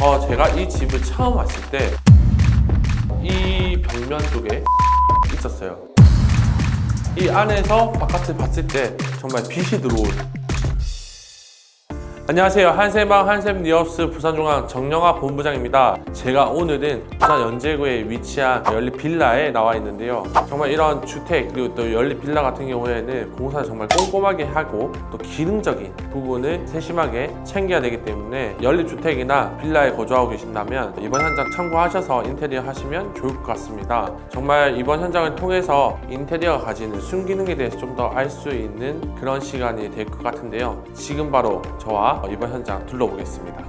어, 제가 이 집을 처음 왔을 때 이 벽면 쪽에 있었어요. 이 안에서 바깥을 봤을 때 정말 빛이 들어온 안녕하세요. 한샘방 한샘 리어스 부산중앙 정영아 본부장입니다. 제가 오늘은 부산 연제구에 위치한 연립 빌라에 나와 있는데요. 정말 이런 주택 그리고 또 연립 빌라 같은 경우에는 공사를 정말 꼼꼼하게 하고 또 기능적인 부분을 세심하게 챙겨야 되기 때문에 연립 주택이나 빌라에 거주하고 계신다면 이번 현장 참고하셔서 인테리어 하시면 좋을 것 같습니다. 정말 이번 현장을 통해서 인테리어가 가지는 순기능에 대해서 좀 더 알 수 있는 그런 시간이 될 것 같은데요. 지금 바로 저와 이번 현장 둘러보겠습니다.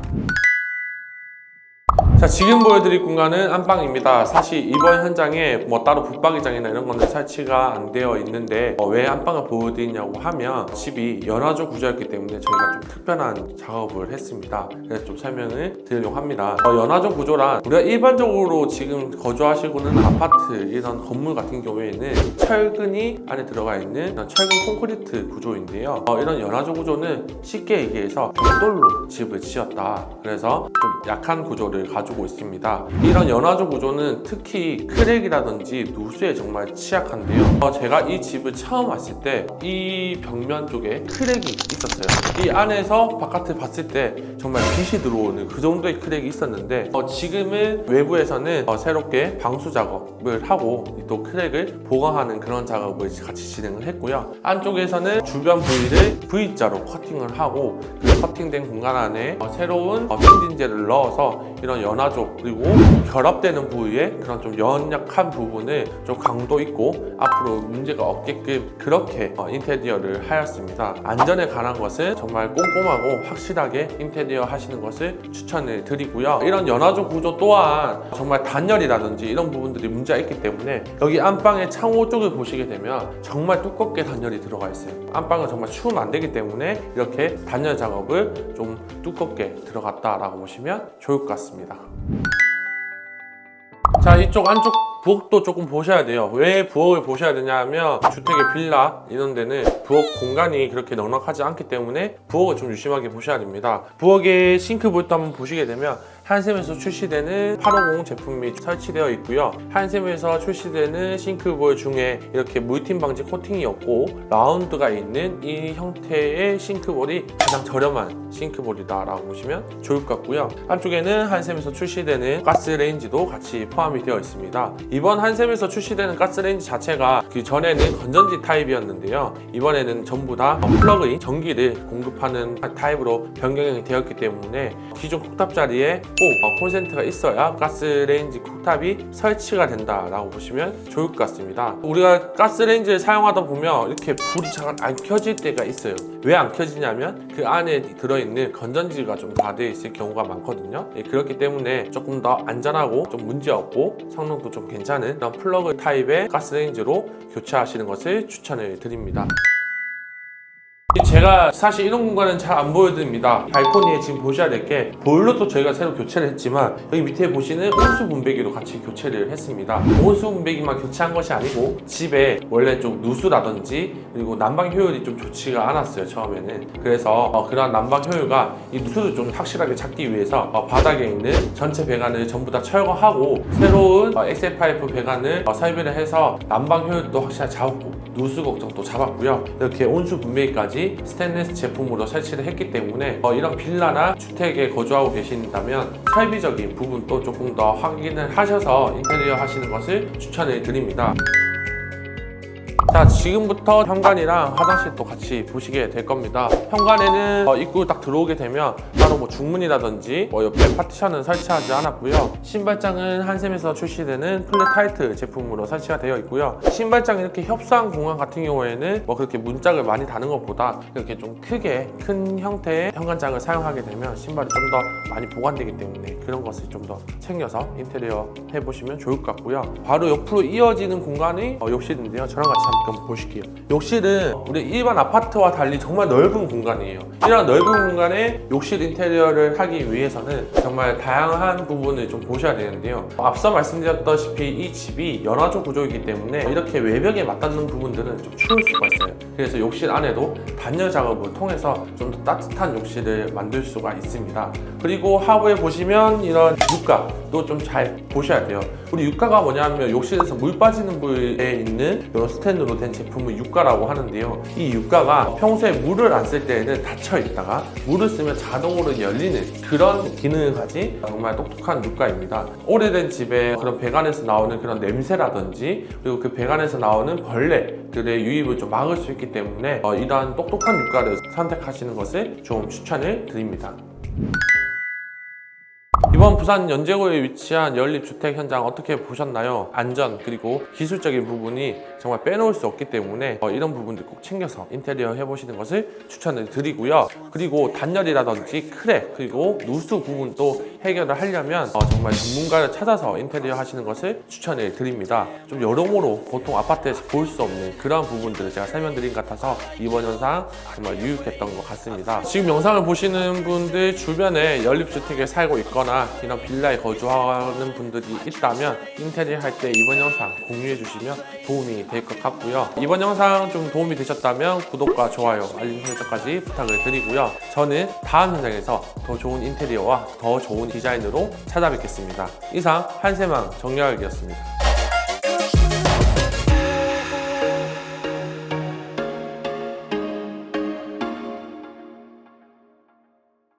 자 지금 보여드릴 공간은 안방입니다. 사실 이번 현장에 뭐 따로 붙박이장이나 이런 거는 설치가 안 되어 있는데 어, 왜 안방을 보여드리냐고 하면 집이 연화조 구조였기 때문에 저희가 좀 특별한 작업을 했습니다. 그래서 좀 설명을 드리려고 합니다. 어, 연화조 구조란 우리가 일반적으로 지금 거주하시고는 아파트 이런 건물 같은 경우에는 철근이 안에 들어가 있는 철근 콘크리트 구조인데요. 어, 이런 연화조 구조는 쉽게 얘기해서 벽돌로 집을 지었다. 그래서 좀 약한 구조를 가지고 있습니다. 이런 연화조 구조는 특히 크랙이라든지 누수에 정말 취약한데요. 어, 제가 이 집을 처음 왔을 때 이 벽면 쪽에 크랙이 있었어요. 이 안에서 바깥을 봤을 때 정말 빛이 들어오는 그 정도의 크랙이 있었는데 어, 지금은 외부에서는 어, 새롭게 방수 작업을 하고 또 크랙을 보강하는 그런 작업을 같이 진행을 했고요. 안쪽에서는 주변 부위를 V자로 커팅을 하고 그 커팅된 공간 안에 어, 새로운 어, 핀딘제를 넣어서 이런 연 화조 그리고 결합되는 부위에 그런 좀 연약한 부분을 좀 강도 있고 앞으로 문제가 없게끔 그렇게 어, 인테리어를 하였습니다. 안전에 관한 것은 정말 꼼꼼하고 확실하게 인테리어 하시는 것을 추천을 드리고요. 이런 연화조 구조 또한 정말 단열이라든지 이런 부분들이 문제가 있기 때문에 여기 안방의 창호 쪽을 보시게 되면 정말 두껍게 단열이 들어가 있어요. 안방은 정말 추우면 안 되기 때문에 이렇게 단열 작업을 좀 두껍게 들어갔다라고 보시면 좋을 것 같습니다. 자 이쪽 안쪽 부엌도 조금 보셔야 돼요 왜 부엌을 보셔야 되냐 하면 주택의 빌라 이런 데는 부엌 공간이 그렇게 넉넉하지 않기 때문에 부엌을 좀 유심하게 보셔야 됩니다 부엌의 싱크볼도 한번 보시게 되면 한샘에서 출시되는 850 제품이 설치되어 있고요. 한샘에서 출시되는 싱크볼 중에 이렇게 물팀 방지 코팅이 없고 라운드가 있는 이 형태의 싱크볼이 가장 저렴한 싱크볼이다 라고 보시면 좋을 것 같고요. 한쪽에는 한샘에서 출시되는 가스레인지도 같이 포함이 되어 있습니다. 이번 한샘에서 출시되는 가스레인지 자체가 그 전에는 건전지 타입이었는데요. 이번에는 전부 다 플러그인 전기를 공급하는 타입으로 변경이 되었기 때문에 기존 쿡탑 자리에 꼭 어, 콘센트가 있어야 가스레인지 쿡탑이 설치가 된다라고 보시면 좋을 것 같습니다. 우리가 가스레인지를 사용하다 보면 이렇게 불이 잘 안 켜질 때가 있어요. 왜 안 켜지냐면 그 안에 들어있는 건전지가 좀 다 되어 있을 경우가 많거든요. 예, 그렇기 때문에 조금 더 안전하고 좀 문제 없고 성능도 좀 괜찮은 그런 플러그 타입의 가스레인지로 교체하시는 것을 추천을 드립니다. 제가 사실 이런 공간은 잘 안 보여드립니다. 발코니에 지금 보셔야 될 게 보일러도 저희가 새로 교체를 했지만 여기 밑에 보시는 온수 분배기도 같이 교체를 했습니다. 온수 분배기만 교체한 것이 아니고 집에 원래 좀 누수라든지 그리고 난방 효율이 좀 좋지가 않았어요 처음에는. 그래서 어, 그런 난방 효율과 이 누수를 좀 확실하게 잡기 위해서 어, 바닥에 있는 전체 배관을 전부 다 철거하고 새로운 어, 엑셀 파이프 배관을 어, 설비를 해서 난방 효율도 확실하게 잡았고 누수 걱정도 잡았고요. 이렇게 온수 분배기까지 스테인리스 제품으로 설치를 했기 때문에 어, 이런 빌라나 주택에 거주하고 계신다면 설비적인 부분도 조금 더 확인을 하셔서 인테리어 하시는 것을 추천을 드립니다. 자 지금부터 현관이랑 화장실도 같이 보시게 될 겁니다. 현관에는 어, 입구 딱 들어오게 되면 따로 뭐 중문이라든지 뭐 옆에 파티션은 설치하지 않았고요. 신발장은 한샘에서 출시되는 플랫 타이트 제품으로 설치가 되어 있고요. 신발장 이렇게 협상 공간 같은 경우에는 뭐 그렇게 문짝을 많이 다는 것보다 이렇게 좀 크게 큰 형태의 현관장을 사용하게 되면 신발이 좀 더 많이 보관되기 때문에 그런 것을 좀 더 챙겨서 인테리어 해보시면 좋을 것 같고요. 바로 옆으로 이어지는 공간이 어, 욕실인데요. 저랑 같이 한번 좀 보실게요. 욕실은 우리 일반 아파트와 달리 정말 넓은 공간이에요. 이런 넓은 공간에 욕실 인테리어를 하기 위해서는 정말 다양한 부분을 좀 보셔야 되는데요. 앞서 말씀드렸다시피 이 집이 연화조 구조이기 때문에 이렇게 외벽에 맞닿는 부분들은 좀 추울 수가 있어요. 그래서 욕실 안에도 단열 작업을 통해서 좀 더 따뜻한 욕실을 만들 수가 있습니다. 그리고 하부에 보시면 이런 육가도 좀 잘 보셔야 돼요. 우리 육가가 뭐냐면 욕실에서 물 빠지는 부위에 있는 이런 스탠드로 된 제품을 육가라고 하는데요. 이 육가가 평소에 물을 안 쓸 때에는 닫혀 있다가 물을 쓰면 자동으로 열리는 그런 기능을 가진 정말 똑똑한 육가입니다. 오래된 집에 그런 배관에서 나오는 그런 냄새라든지 그리고 그 배관에서 나오는 벌레들의 유입을 좀 막을 수 있기 때문에 어, 이러한 똑똑한 육가를 선택하시는 것을 좀 추천을 드립니다. 이번 부산 연제구에 위치한 연립주택 현장 어떻게 보셨나요? 안전 그리고 기술적인 부분이 정말 빼놓을 수 없기 때문에 어, 이런 부분들 꼭 챙겨서 인테리어 해보시는 것을 추천을 드리고요. 그리고 단열이라든지 크랙 그리고 누수 부분도 해결을 하려면 어, 정말 전문가를 찾아서 인테리어 하시는 것을 추천을 드립니다. 좀 여러모로 보통 아파트에서 볼 수 없는 그런 부분들을 제가 설명드린 것 같아서 이번 영상 정말 유익했던 것 같습니다. 지금 영상을 보시는 분들 주변에 연립주택에 살고 있거나 이런 빌라에 거주하는 분들이 있다면 인테리어 할 때 이번 영상 공유해 주시면 도움이 될 것 같고요. 이번 영상 좀 도움이 되셨다면 구독과 좋아요, 알림 설정까지 부탁을 드리고요. 저는 다음 현장에서 더 좋은 인테리어와 더 좋은 디자인으로 찾아뵙겠습니다. 이상 한세망 정여학이었습니다.